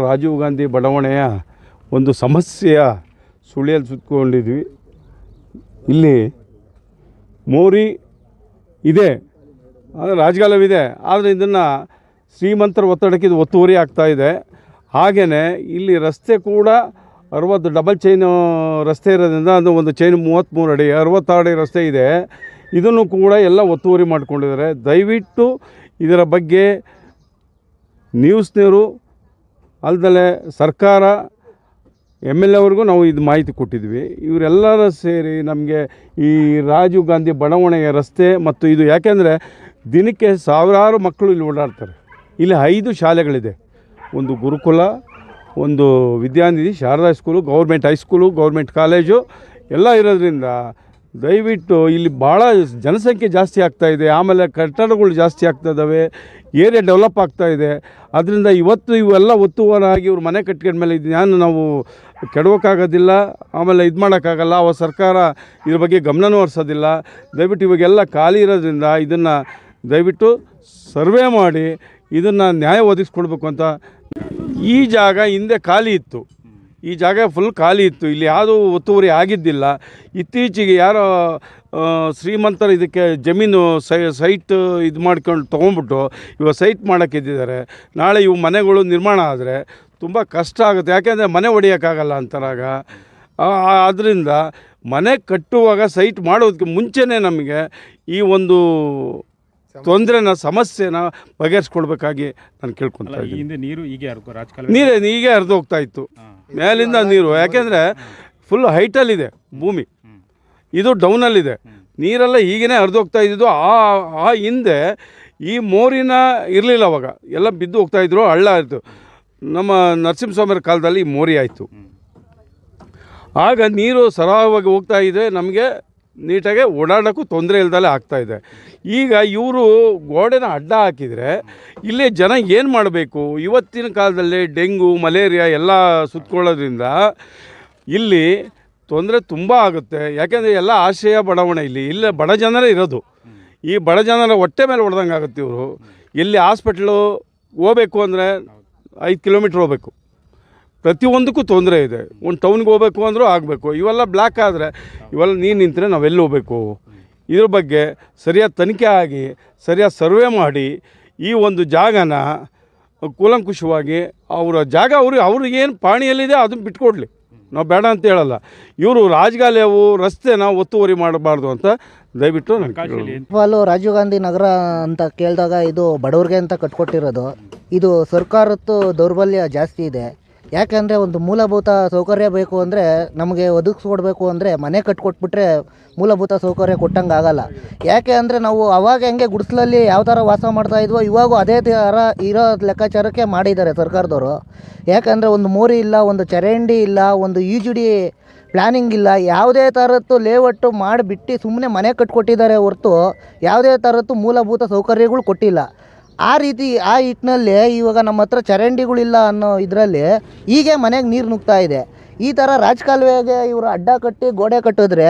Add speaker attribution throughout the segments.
Speaker 1: ರಾಜೀವ್ ಗಾಂಧಿ ಬಡಾವಣೆಯ ಒಂದು ಸಮಸ್ಯೆಯ ಸುಳಿಯಲ್ಲಿ ಸುತ್ತಿಕೊಂಡಿದ್ವಿ ಇಲ್ಲಿ ಮೋರಿ ಇದೆ ಅಂದರೆ ರಾಜಕಾಲವಿದೆ ಆದರೆ ಇದನ್ನು ಶ್ರೀಮಂತರ ಒತ್ತಡಕ್ಕೆ ಇದು ಒತ್ತುವರಿ ಆಗ್ತಾ ಇದೆ. ಹಾಗೆಯೇ ಇಲ್ಲಿ ರಸ್ತೆ ಕೂಡ ಅರವತ್ತು ಡಬಲ್ ಚೈನು ರಸ್ತೆ ಇರೋದ್ರಿಂದ ಅದು ಒಂದು ಚೈನ್ ಮೂವತ್ತ್ಮೂರು ಅಡಿ, ಅರವತ್ತಾರು ಅಡಿ ರಸ್ತೆ ಇದೆ. ಇದನ್ನು ಕೂಡ ಎಲ್ಲ ಒತ್ತುವರಿ ಮಾಡಿಕೊಂಡಿದ್ದಾರೆ. ದಯವಿಟ್ಟು ಇದರ ಬಗ್ಗೆ ನ್ಯೂಸ್ನವರು ಅಲ್ದಲೆ ಸರ್ಕಾರ, ಎಂ ಎಲ್ ಎವ್ರಿಗೂ ನಾವು ಇದು ಮಾಹಿತಿ ಕೊಟ್ಟಿದ್ವಿ. ಇವರೆಲ್ಲರೂ ಸೇರಿ ನಮಗೆ ಈ ರಾಜೀವ್ ಗಾಂಧಿ ಬಡಾವಣೆಯ ರಸ್ತೆ ಮತ್ತು ಇದು ಯಾಕೆಂದರೆ ದಿನಕ್ಕೆ ಸಾವಿರಾರು ಮಕ್ಕಳು ಇಲ್ಲಿ ಓಡಾಡ್ತಾರೆ. ಇಲ್ಲಿ ಐದು ಶಾಲೆಗಳಿದೆ. ಒಂದು ಗುರುಕುಲ, ಒಂದು Vidyanidhi, Sharada school government high school government college ಎಲ್ಲ ಇರೋದ್ರಿಂದ ದಯವಿಟ್ಟು ಇಲ್ಲಿ ಭಾಳ ಜನಸಂಖ್ಯೆ ಜಾಸ್ತಿ ಆಗ್ತಾ ಇದೆ, ಆಮೇಲೆ ಕಟ್ಟಡಗಳು ಜಾಸ್ತಿ ಆಗ್ತಾ ಇದ್ದಾವೆ ಏರಿಯಾ ಡೆವಲಪ್ ಆಗ್ತಾ ಇದೆ. ಅದರಿಂದ ಇವತ್ತು ಇವೆಲ್ಲ ಒತ್ತುವರಾಗಿ ಇವ್ರು ಮನೆ ಕಟ್ಕೊಂಡ್ಮೇಲೆ ಇದನ್ನು ನಾವು ಕೆಡವೋಕ್ಕಾಗೋದಿಲ್ಲ, ಆಮೇಲೆ ಇದು ಮಾಡೋಕ್ಕಾಗಲ್ಲ ಅವ ಸರ್ಕಾರ ಇದ್ರ ಬಗ್ಗೆ ಗಮನವೂ ಹರಿಸೋದಿಲ್ಲ. ದಯವಿಟ್ಟು ಇವಾಗೆಲ್ಲ ಖಾಲಿ ಇರೋದ್ರಿಂದ ಇದನ್ನು ದಯವಿಟ್ಟು ಸರ್ವೆ ಮಾಡಿ, ಇದನ್ನು ನ್ಯಾಯ ಒದಗಿಸ್ಕೊಡ್ಬೇಕು ಅಂತ ಈ ಜಾಗ ಹಿಂದೆ ಖಾಲಿ ಇತ್ತು. ಈ ಜಾಗ ಫುಲ್ ಖಾಲಿ ಇತ್ತು. ಇಲ್ಲಿ ಯಾವುದೂ ಒತ್ತುವರಿ ಆಗಿದ್ದಿಲ್ಲ. ಇತ್ತೀಚೆಗೆ ಯಾರೋ ಶ್ರೀಮಂತರು ಇದಕ್ಕೆ ಜಮೀನು ಸೈ ಸೈಟ್ ಇದು ಮಾಡ್ಕೊಂಡು ತೊಗೊಂಡ್ಬಿಟ್ಟು ಇವಾಗ ಸೈಟ್ ಮಾಡೋಕ್ಕಿದ್ದಾರೆ ನಾಳೆ ಇವು ಮನೆಗಳು ನಿರ್ಮಾಣ ಆದರೆ ತುಂಬ ಕಷ್ಟ ಆಗುತ್ತೆ. ಯಾಕೆಂದರೆ ಮನೆ ಹೊಡಿಯೋಕ್ಕಾಗಲ್ಲ ಅಂತಾರಾಗ. ಆದ್ದರಿಂದ ಮನೆ ಕಟ್ಟುವಾಗ ಸೈಟ್ ಮಾಡೋದಕ್ಕೆ ಮುಂಚೆನೇ ನಮಗೆ ಈ ಒಂದು ತೊಂದರೆನ ಸಮಸ್ಯೆನ ಬಗೆಹರಿಸ್ಕೊಳ್ಬೇಕಾಗಿ ನಾನು
Speaker 2: ಅಲ್ಲ
Speaker 1: ಇದ್ದೀನಿ.
Speaker 2: ನೀರು ಹೀಗೆ
Speaker 1: ನೀರೇ ಹೀಗೆ ಹರಿದು ಹೋಗ್ತಾ ಇತ್ತು ಮೇಲಿಂದ ನೀರು ಯಾಕೆಂದರೆ ಫುಲ್ ಹೈಟಲ್ಲಿದೆ ಭೂಮಿ. ಇದು ಡೌನಲ್ಲಿದೆ ನೀರೆಲ್ಲ ಈಗಿನೇ ಹರಿದು ಹೋಗ್ತಾ ಇದ್ದಿದ್ದು ಆ ಆ ಹಿಂದೆ ಈ ಮೋರಿನ ಇರಲಿಲ್ಲ ಅವಾಗ. ಎಲ್ಲ ಬಿದ್ದು ಹೋಗ್ತಾ ಇದ್ರು ಹಳ್ಳ ಆಯಿತು ನಮ್ಮ ನರಸಿಂಹಸ್ವಾಮಿಯರ ಕಾಲದಲ್ಲಿ ಈ ಮೋರಿ ಆಯಿತು. ಆಗ ನೀರು ಸರಾಗವಾಗಿ ಹೋಗ್ತಾ ಇದೆ ನಮಗೆ ನೀಟಾಗಿ ಓಡಾಡೋಕ್ಕೂ ತೊಂದರೆ ಆಗ್ತಾ ಇದೆ. ಈಗ ಇವರು ಗೋಡೆನ ಅಡ್ಡ ಹಾಕಿದರೆ ಇಲ್ಲಿ ಜನ ಏನು ಮಾಡಬೇಕು? ಇವತ್ತಿನ ಕಾಲದಲ್ಲಿ ಡೆಂಗು, ಮಲೇರಿಯಾ ಎಲ್ಲ ಸುತ್ತಕೊಳ್ಳೋದ್ರಿಂದ ಇಲ್ಲಿ ತೊಂದರೆ ತುಂಬ ಆಗುತ್ತೆ. ಯಾಕೆಂದರೆ ಎಲ್ಲ ಆಶ್ರಯ ಬಡಾವಣೆ ಇಲ್ಲಿ. ಇಲ್ಲೇ ಬಡ ಜನರೇ ಇರೋದು. ಈ ಬಡ ಜನರ ಹೊಟ್ಟೆ ಮೇಲೆ ಹೊಡೆದಂಗೆ ಆಗುತ್ತೆ ಇವರು. ಇಲ್ಲಿ ಹಾಸ್ಪಿಟ್ಲು ಹೋಗ್ಬೇಕು ಅಂದರೆ ಐದು ಕಿಲೋಮೀಟ್ರ್ ಹೋಗ್ಬೇಕು. ಪ್ರತಿಯೊಂದಕ್ಕೂ ತೊಂದರೆ ಇದೆ. ಒಂದು ಟೌನ್ಗೆ ಹೋಗ್ಬೇಕು ಅಂದರೂ ಆಗಬೇಕು. ಇವೆಲ್ಲ ಬ್ಲ್ಯಾಕ್ ಆದರೆ ಇವೆಲ್ಲ ನೀರು ನಿಂತರೆ ನಾವೆಲ್ಲಿ ಹೋಗ್ಬೇಕು? ಇದ್ರ ಬಗ್ಗೆ ಸರಿಯಾದ ತನಿಖೆ ಆಗಿ ಸರಿಯಾದ ಸರ್ವೆ ಮಾಡಿ ಈ ಒಂದು ಜಾಗನ ಕೂಲಂಕುಷವಾಗಿ ಅವರ ಜಾಗ ಅವರು ಅವ್ರಿಗೇನು ಪಾಣಿಯಲ್ಲಿದೆ ಅದನ್ನು ಬಿಟ್ಕೊಡ್ಲಿ. ನಾವು ಬೇಡ ಅಂತ ಹೇಳಲ್ಲ. ಇವರು ರಾಜಗಾಲಿಯವು ರಸ್ತೆನ ಒತ್ತುವರಿ ಮಾಡಬಾರ್ದು ಅಂತ ದಯವಿಟ್ಟು.
Speaker 3: ಫಾಲು ರಾಜೀವ್ ಗಾಂಧಿ ನಗರ ಅಂತ ಕೇಳಿದಾಗ ಇದು ಬಡವ್ರಿಗೆ ಅಂತ ಕಟ್ಕೊಟ್ಟಿರೋದು. ಇದು ಸರ್ಕಾರದ್ದು ದೌರ್ಬಲ್ಯ ಜಾಸ್ತಿ ಇದೆ. ಯಾಕೆಂದರೆ ಒಂದು ಮೂಲಭೂತ ಸೌಕರ್ಯ ಬೇಕು ಅಂದರೆ ನಮಗೆ ಒದಗಿಸ್ಕೊಡ್ಬೇಕು ಅಂದರೆ ಮನೆ ಕಟ್ಕೊಟ್ಬಿಟ್ರೆ ಮೂಲಭೂತ ಸೌಕರ್ಯ ಕೊಟ್ಟಂಗೆ ಆಗಲ್ಲ. ಯಾಕೆ ಅಂದರೆ ನಾವು ಅವಾಗ ಹೆಂಗೆ ಗುಡಿಸ್ಲಲ್ಲಿ ಯಾವ ಥರ ವಾಸ ಮಾಡ್ತಾ ಇದ್ವೋ ಇವಾಗೂ ಅದೇ ಥರ ಇರೋ ಲೆಕ್ಕಾಚಾರಕ್ಕೆ ಮಾಡಿದ್ದಾರೆ ಸರ್ಕಾರದವರು. ಯಾಕಂದರೆ ಒಂದು ಮೋರಿ ಇಲ್ಲ, ಒಂದು ಚರಂಡಿ ಇಲ್ಲ, ಒಂದು ಈಜುಡಿ ಪ್ಲ್ಯಾನಿಂಗ್ ಇಲ್ಲ, ಯಾವುದೇ ಥರದ್ದು ಲೇಔಟು ಮಾಡಿಬಿಟ್ಟು ಸುಮ್ಮನೆ ಮನೆ ಕಟ್ಕೊಟ್ಟಿದ್ದಾರೆ ಹೊರತು ಯಾವುದೇ ಥರದ್ದು ಮೂಲಭೂತ ಸೌಕರ್ಯಗಳು ಕೊಟ್ಟಿಲ್ಲ. ಆ ರೀತಿ ಆ ಹಿಟ್ಟಿನಲ್ಲಿ ಇವಾಗ ನಮ್ಮ ಹತ್ರ ಚರಂಡಿಗಳಿಲ್ಲ ಅನ್ನೋ ಇದರಲ್ಲಿ ಹೀಗೆ ಮನೆಗೆ ನೀರು ನುಗ್ತಾ ಇದೆ. ಈ ಥರ ರಾಜಕಾಲುವೆಗೆ ಇವರು ಅಡ್ಡ ಕಟ್ಟಿ ಗೋಡೆ ಕಟ್ಟಿದ್ರೆ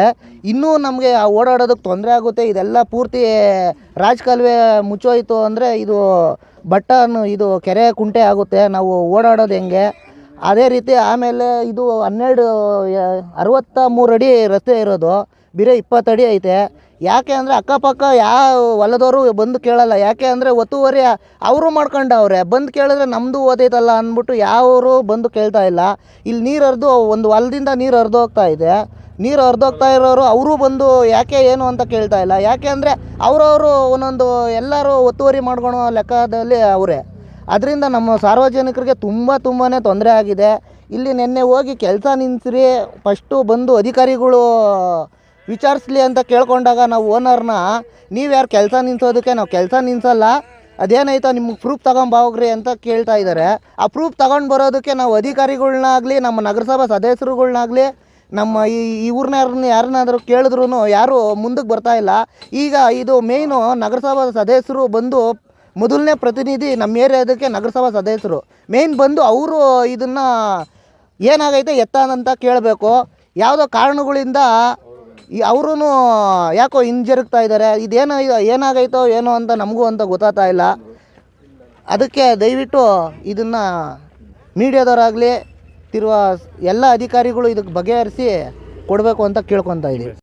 Speaker 3: ಇನ್ನೂ ನಮಗೆ ಆ ಓಡಾಡೋದಕ್ಕೆ ತೊಂದರೆ ಆಗುತ್ತೆ. ಇದೆಲ್ಲ ಪೂರ್ತಿ ರಾಜಕಾಲುವೆ ಮುಚ್ಚೋಯ್ತು ಅಂದರೆ ಇದು ಬಟ್ಟನು, ಇದು ಕೆರೆ ಕುಂಟೆ ಆಗುತ್ತೆ. ನಾವು ಓಡಾಡೋದು ಹೆಂಗೆ? ಅದೇ ರೀತಿ ಆಮೇಲೆ ಇದು ಹನ್ನೆರಡು ಅರವತ್ತ ಮೂರು ಅಡಿ ರಸ್ತೆ ಇರೋದು, ಬಿರೆ ಇಪ್ಪತ್ತಡಿ ಐತೆ. ಯಾಕೆ ಅಂದರೆ ಅಕ್ಕಪಕ್ಕ ಯಾವ ಹೊಲದವರು ಬಂದು ಕೇಳಲ್ಲ. ಯಾಕೆ ಅಂದರೆ ಒತ್ತುವರಿ ಅವರು ಮಾಡ್ಕೊಂಡವ್ರೆ. ಬಂದು ಕೇಳಿದ್ರೆ ನಮ್ಮದು ಓದೈತಲ್ಲ ಅಂದ್ಬಿಟ್ಟು ಯಾವರು ಬಂದು ಕೇಳ್ತಾ ಇಲ್ಲ. ಇಲ್ಲಿ ನೀರು ಹರಿದು, ಒಂದು ಹೊಲದಿಂದ ನೀರು ಹರಿದು ಹೋಗ್ತಾ ಇದೆ. ನೀರು ಹರಿದೋಗ್ತಾ ಇರೋರು ಅವರು ಬಂದು ಯಾಕೆ ಏನು ಅಂತ ಕೇಳ್ತಾ ಇಲ್ಲ. ಯಾಕೆ ಅಂದರೆ ಅವರವರು ಒಂದೊಂದು ಎಲ್ಲರೂ ಒತ್ತುವರಿ ಮಾಡ್ಕೊಳೋ ಲೆಕ್ಕದಲ್ಲಿ ಅವರೇ. ಅದರಿಂದ ನಮ್ಮ ಸಾರ್ವಜನಿಕರಿಗೆ ತುಂಬ ತುಂಬಾ ತೊಂದರೆ ಆಗಿದೆ. ಇಲ್ಲಿ ನಿನ್ನೆ ಹೋಗಿ ಕೆಲಸ ನಿಲ್ಲಿಸ್ರಿ ಫಸ್ಟು ಬಂದು ಅಧಿಕಾರಿಗಳು ವಿಚಾರಿಸ್ಲಿ ಅಂತ ಕೇಳ್ಕೊಂಡಾಗ ನಾವು ಓನರ್ನ, ನೀವು ಯಾರು ಕೆಲಸ ನಿಲ್ಸೋದಕ್ಕೆ ನಾವು ಕೆಲಸ ನಿಲ್ಸಲ್ಲ, ಅದೇನಾಯ್ತೋ ನಿಮ್ಗೆ ಪ್ರೂಫ್ ಹೋಗ್ರಿ ಅಂತ ಕೇಳ್ತಾ ಇದ್ದಾರೆ ಆ ಪ್ರೂಫ್ ತಗೊಂಡು ಬರೋದಕ್ಕೆ ನಾವು ಅಧಿಕಾರಿಗಳ್ನಾಗಲಿ, ನಮ್ಮ ನಗರಸಭಾ ಸದಸ್ಯರುಗಳ್ನಾಗಲಿ, ನಮ್ಮ ಈ ಯಾರನ್ನ ಯಾರನ್ನಾದರೂ ಕೇಳಿದ್ರು ಯಾರು ಮುಂದಕ್ಕೆ ಬರ್ತಾ ಇಲ್ಲ. ಈಗ ಇದು ಮೇಯ್ನು ನಗರಸಭಾ ಸದಸ್ಯರು ಬಂದು ಮೊದಲನೇ ಪ್ರತಿನಿಧಿ ನಮ್ಮ ಏರಿಯಾದಕ್ಕೆ ನಗರಸಭಾ ಸದಸ್ಯರು. ಮೇಯ್ನ್ ಬಂದು ಅವರು ಇದನ್ನು ಏನಾಗೈತೆ ಎತ್ತಾನಂತ ಕೇಳಬೇಕು. ಯಾವುದೋ ಕಾರಣಗಳಿಂದ ಅವರೂ ಯಾಕೋ ಹಿಂಜರುಗ್ತಾ ಇದ್ದಾರೆ, ಇದೇನೋ ಇದು ಏನಾಗೈತೋ ಏನೋ ಅಂತ ನಮಗೂ ಅಂತ ಗೊತ್ತಾಗ್ತಾ ಇಲ್ಲ. ಅದಕ್ಕೆ ದಯವಿಟ್ಟು ಇದನ್ನು ಮೀಡಿಯಾದವರಾಗಲಿ, ತಿರುವ ಎಲ್ಲ ಅಧಿಕಾರಿಗಳು ಇದಕ್ಕೆ ಬಗೆಹರಿಸಿ ಕೊಡಬೇಕು ಅಂತ ಕೇಳ್ಕೊತಾ ಇದ್ದೀವಿ